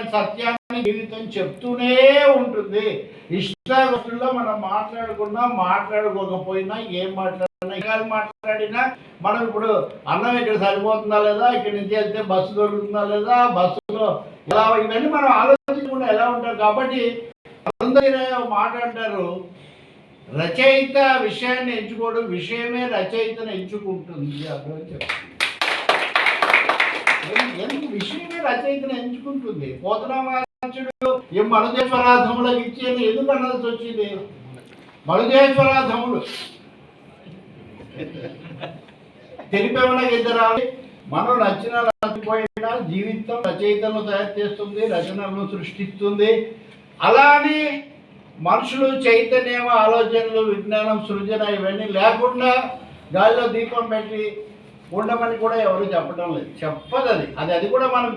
నిజమైన సత్యాన్ని జీవితం చెప్తూనే ఉంటుంది. ఇష్టాగతుల్లో మనం మాట్లాడుకున్నా మాట్లాడుకోకపోయినా ఏం మాట్లాడినా మాట్లాడినా మనం ఇప్పుడు అన్నం ఇక్కడ సరిపోతుందా లేదా ఇక్కడ నుంచి వెళ్తే బస్సు దొరుకుతుందా లేదా బస్సులో ఎలా ఇవన్నీ మనం ఆలోచించకుండా ఎలా ఉంటాం. కాబట్టి అందరూ ఒక మాట అంటారు రచయిత విషయాన్ని ఎంచుకోవడం విషయమే రచయితను ఎంచుకుంటుంది. అర్థం చెప్తుంది ఎందుకు విషయమే రచయితను ఎంచుకుంటుంది. పోతనామాచుడు ఈ మనుజేశ్వరాధములకు ఇచ్చేది ఎందుకు అనాల్సి వచ్చింది? మనుజేశ్వరాధములు తెలిపేమన్నా ఇద్దరా మనం రచన రాసిపోయినా జీవితం రచయితను తయారు చేస్తుంది రచనలను సృష్టిస్తుంది. అలానే మనుషులు చైతన్యం ఆలోచనలు విజ్ఞానం సృజన ఇవన్నీ లేకుండా గాలిలో దీపం పెట్టి ఉండమని కూడా ఎవరు చెప్పడం లేదు. చెప్పదు అది అది అది కూడా మనం